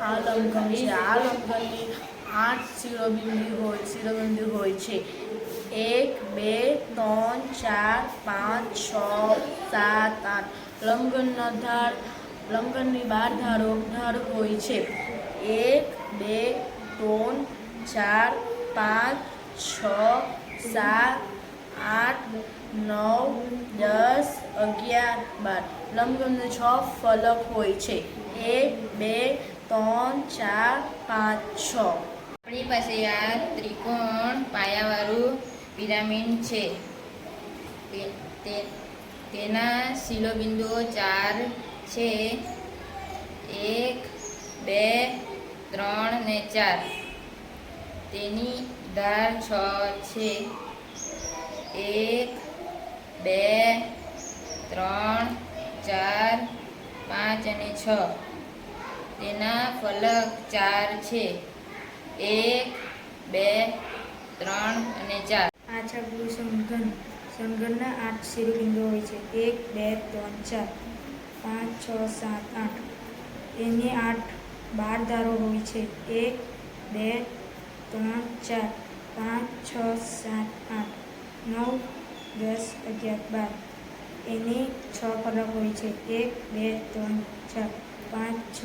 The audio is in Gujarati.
આ લંઘન છે આ લંઘનની આઠ શિરોબિંદુ હોય શિરોબિંદુ હોય છે એક બે ત્રણ ચાર પાંચ છ સાત આઠ લંઘનના ધાર લંઘનની બાર ધારો ધાર હોય છે એક બે ત્રણ ચાર પાંચ છ સાત આઠ નવ દસ અગિયાર બાર લંબગમને છ ફલક હોય છે એક બે ત્રણ, ચાર, પાંચ, છ. આપણી પાસે આ ત્રિકોણ પાયાવાળું પિરામિડ છે. તેના શિલોબિંદુઓ ચાર છે. એક, બે, ત્રણ ને ચાર. તેની ધાર છ છે. એક, બે, ત્રણ, ચાર, પાંચ અને છ. તેના ફલક ચાર છે. એક, બે, ત્રણ અને ચાર. આ છે આપણું સમઘન સમઘનના આઠ શિરોબિંદુ હોય છે. એક, બે, ત્રણ, ચાર. પાંચ, છ, સાત, આઠ. એની આઠ બાર ધારો હોય છે. એક, બે, ત્રણ, ચાર. પાંચ, છ, સાત, આઠ. નવ, દસ, અગિયાર, બાર. એની છ ફરક હોય છે. એક, બે, ત્રણ, ચાર. પાંચ, છ.